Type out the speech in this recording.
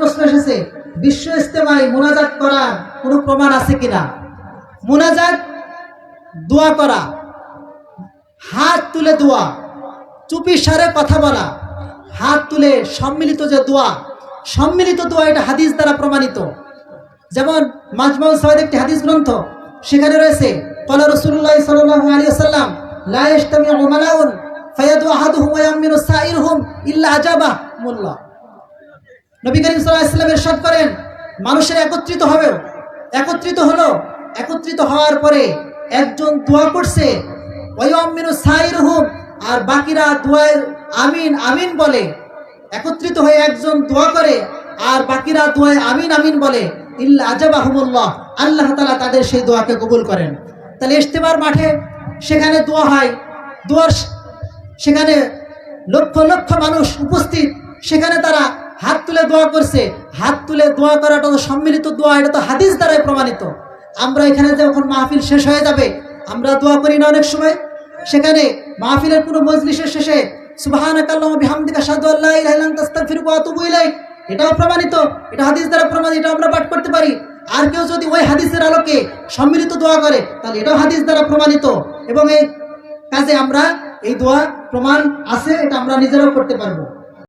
প্রশ্ন এসেছে, বিশ্ব ইস্তেমায় মোনাজাত করার কোনো প্রমাণ আছে কিনা? মোনাজাত, দোয়া করা, হাত তুলে দোয়া, চুপি সারে কথা বলা, হাত তুলে সম্মিলিত যে দোয়া, সম্মিলিত দোয়া এটা হাদিস দ্বারা প্রমাণিত। যেমন মাজমাউল সাহেদ একটি হাদিস গ্রন্থ, সেখানে রয়েছে, কলা রসুল্লাহ সাল্লাল্লাহু আলাইহি ওয়াসাল্লাম, লা ইয়াজতামিউ মালাউন ফায়াদু আহাদুহুম ওয়া ইয়ামিনু ইল্লা আজাবা নবী করিম ওয়াসাল্লাম ইরশাদ করেন, মানুষের একত্রিত হবে একত্রিত হলো, একত্রিত হওয়ার পরে একজন দোয়া করছে ওয়া ইয়ামিনু সাইরুহুম, আর বাকিরা দোয়ায় আমিন আমিন বলে। একত্রিত হয়ে একজন দোয়া করে, আর বাকিরা দোয়ায় আমিন আমিন বলে। ইল্লা আজাবাহুমুল্লাহ, আল্লাহ তাআলা তাদের সেই দোয়াকে কবুল করেন। তাহলে ইজতেমার মাঠে সেখানে দোয়া হয়, দোয়ার সেখানে লক্ষ লক্ষ মানুষ উপস্থিত। সেখানে তারা হাত তুলে দোয়া করছে। হাত তুলে দোয়া করাটা তো সম্মিলিত দোয়া, এটা তো হাদিস দ্বারাই প্রমাণিত। আমরা এখানে যখন মাহফিল শেষ হয়ে যাবে, আমরা দোয়া করি না অনেক সময়। সেখানে মাহফিলের কোনো মজলিসের শেষে এটাও প্রমাণিত, এটা হাদিস দ্বারা এটা আমরা পাঠ করতে পারি। আর কেউ যদি ওই আলোকে দোয়া করে, তাহলে এটাও হাদিস দ্বারা প্রমাণিত। এবং কাজে আমরা এই প্রমাণ আছে, এটা আমরা নিজেরাও করতে পারব।